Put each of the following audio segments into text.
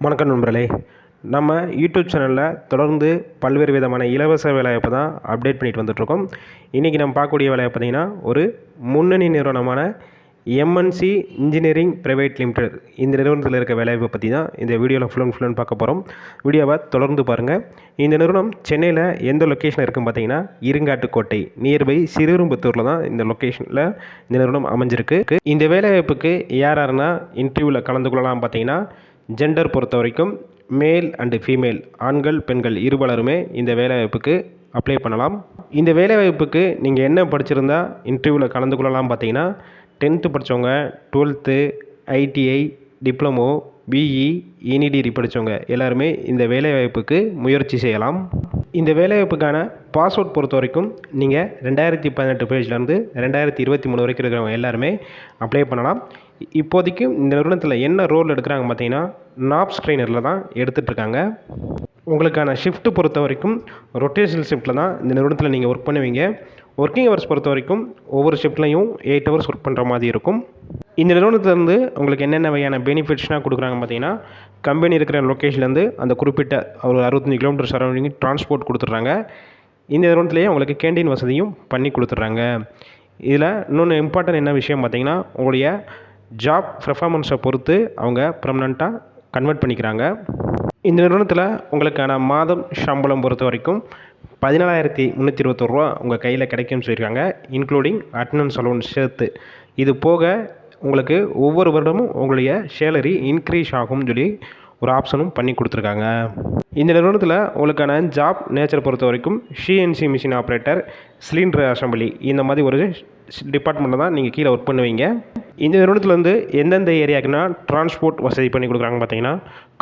வணக்கம் நண்பர்களே. நம்ம யூடியூப் சேனலில் தொடர்ந்து பல்வேறு விதமான இலவச வேலைவாய்ப்பை தான் அப்டேட் பண்ணிட்டு வந்துட்ருக்கோம் இன்றைக்கி நம்ம பார்க்கக்கூடிய வேலையை பார்த்தீங்கன்னா ஒரு முன்னணி நிறுவனமான எம்என்சி இன்ஜினியரிங் ப்ரைவேட் லிமிடெட் இந்த நிறுவனத்தில் இருக்க வேலைவாய்ப்பை பற்றி தான் இந்த வீடியோவில் ஃபுல் அண்ட் ஃபுல் பார்க்க போகிறோம் வீடியோவை தொடர்ந்து பாருங்கள் இந்த நிறுவனம் சென்னையில் எந்த லொக்கேஷன் இருக்குன்னு பார்த்தீங்கன்னா இருங்காட்டுக்கோட்டை நியர்பை சிறுவரும்புத்தூரில் தான் இந்த லொக்கேஷனில் இந்த நிறுவனம் அமைஞ்சிருக்கு. இந்த வேலைவாய்ப்புக்கு யார் யாருன்னா இன்டர்வியூவில் கலந்து கொள்ளலாம் பார்த்தீங்கன்னா ஜெண்டர் பொறுத்த வரைக்கும் மேல் அண்டு ஃபீமேல் ஆண்கள் பெண்கள் இருபலருமே இந்த வேலைவாய்ப்புக்கு அப்ளை பண்ணலாம். இந்த வேலைவாய்ப்புக்கு நீங்கள் என்ன படிச்சிருந்தா இன்டர்வியூவில் கலந்து கொள்ளலாம் பார்த்தீங்கன்னா டென்த்து படித்தவங்க twelfth ITI diploma BE any degree படித்தவங்க எல்லாருமே இந்த வேலைவாய்ப்புக்கு முயற்சி செய்யலாம். இந்த வேலைவாய்ப்புக்கான பாஸ்வேர்ட் பொறுத்த வரைக்கும் நீங்கள் ரெண்டாயிரத்தி பதினெட்டு பேஜ்லேருந்து ரெண்டாயிரத்தி இருபத்தி மூணு வரைக்கும் இருக்கிறவங்க எல்லாருமே அப்ளை பண்ணலாம். இப்போதைக்கு இந்த நிறுவனத்தில் என்ன ரோல் எடுக்கிறாங்க பார்த்தீங்கன்னா நாப் ட்ரெயினரில் தான் எடுத்துகிட்ருக்காங்க உங்களுக்கான ஷிஃப்ட்டு பொறுத்த வரைக்கும் ரொட்டேஷனல் ஷிஃப்ட்டில் தான் இந்த நிறுவனத்தில் நீங்கள் ஒர்க் பண்ணுவீங்க. ஒர்க்கிங் ஹவர்ஸ் பொறுத்த வரைக்கும் ஒவ்வொரு ஷிஃப்ட்லையும் எயிட் ஹவர்ஸ் ஒர்க் பண்ணுற மாதிரி இருக்கும். இந்த நிறுவனத்துலேருந்து உங்களுக்கு என்னென்ன வகையான பெனிஃபிட்ஸ்னால் கொடுக்குறாங்க பார்த்தீங்கன்னா கம்பெனி இருக்கிற லொக்கேஷன்லேருந்து அந்த குறிப்பிட்ட ஒரு அறுபத்தஞ்சு கிலோமீட்டர் சரௌண்டிங் டிரான்ஸ்போர்ட் கொடுத்துட்றாங்க. இந்த நிறுவனத்துலேயே உங்களுக்கு கேண்டீன் வசதியும் பண்ணி கொடுத்துட்றாங்க. இதில் இன்னொன்று இம்பார்ட்டன்ட் என்ன விஷயம் பார்த்தீங்கன்னா உங்களுடைய ஜாப் பெர்ஃபார்மன்ஸை பொறுத்து அவங்க பர்மனண்ட்டாக கன்வெர்ட் பண்ணிக்கிறாங்க. இந்த நிறுவனத்தில் உங்களுக்கான மாதம் சம்பளம் பொறுத்த வரைக்கும் பதினாலாயிரத்தி முந்நூற்றி இருபத்தொருவா உங்கள் கையில் கிடைக்கும்னு சொல்லியிருக்காங்க இன்க்ளூடிங் அட்டனன்ஸ் அலோன்ஸ் சேர்த்து. இது போக உங்களுக்கு ஒவ்வொரு வருடமும் உங்களுடைய சேலரி இன்க்ரீஸ் ஆகும்னு சொல்லி ஒரு ஆப்ஷனும் பண்ணி கொடுத்துருக்காங்க. இந்த நிறுவனத்தில் உங்களுக்கான ஜாப் நேச்சர் பொறுத்த வரைக்கும் CNC machine operator cylinder assembly இந்த மாதிரி ஒரு டிபார்ட்மெண்ட்டில் தான் நீங்கள் கீழே ஒர்க் பண்ணுவீங்க. இந்த நிறுவனத்தில் வந்து எந்தெந்த ஏரியாக்குன்னா டிரான்ஸ்போர்ட் வசதி பண்ணி கொடுக்குறாங்க பார்த்தீங்கன்னா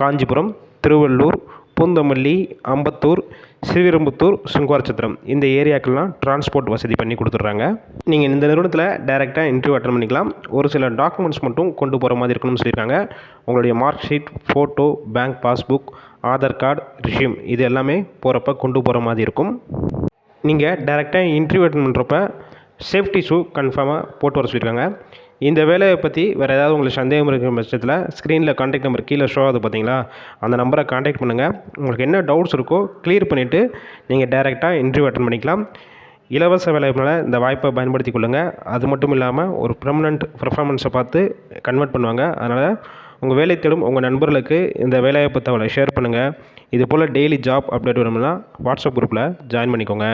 காஞ்சிபுரம் திருவள்ளூர் பூந்தமல்லி அம்பத்தூர் ஸ்ரீவிரும்புத்தூர் சுங்குவாரச்சத்திரம் இந்த ஏரியாக்கெல்லாம் டிரான்ஸ்போர்ட் வசதி பண்ணி கொடுத்துட்றாங்க. நீங்கள் இந்த நிறுவனத்தில் டைரெக்டாக இன்டர்வியூ அட்டன் பண்ணிக்கலாம். ஒரு சில டாக்குமெண்ட்ஸ் மட்டும் கொண்டு போகிற மாதிரி இருக்கணும்னு சொல்லியிருக்காங்க. உங்களுடைய mark sheet photo bank passbook Aadhaar card resume இது எல்லாமே போகிறப்ப கொண்டு போகிற மாதிரி இருக்கும். நீங்கள் டைரெக்டாக இன்டர்வியூ அட்டன் பண்ணுறப்ப சேஃப்டி ஷூ கன்ஃபார்மாக போட்டு வர சொல்லியிருக்காங்க. இந்த வேலையை பற்றி வேறு ஏதாவது உங்களுக்கு சந்தேகம் இருக்கிற பட்சத்தில் ஸ்க்ரீனில் காண்டாக்ட் நம்பர் கீழே ஷோ ஆகுது பார்த்தீங்களா அந்த நம்பரை காண்டாக்ட் பண்ணுங்கள் உங்களுக்கு என்ன டவுட்ஸ் இருக்கோ கிளியர் பண்ணிவிட்டு நீங்கள் டேரெக்டாக இன்டர்வியூ அட்டன் பண்ணிக்கலாம். இலவச வேலைப்பினால இந்த வாய்ப்பை பயன்படுத்தி கொள்ளுங்கள் அது மட்டும் இல்லாமல் ஒரு பெர்மனண்ட் பர்ஃபார்மன்ஸை பார்த்து கன்வெர்ட் பண்ணுவாங்க. அதனால் உங்கள் வேலை தேடும் உங்கள் நண்பர்களுக்கு இந்த வேலைவாய்ப்பு தகவலை ஷேர் பண்ணுங்கள் இது போல் டெய்லி ஜாப் அப்டேட் வேணும்னா வாட்ஸ்அப் குரூப்பில் ஜாயின் பண்ணிக்கோங்க.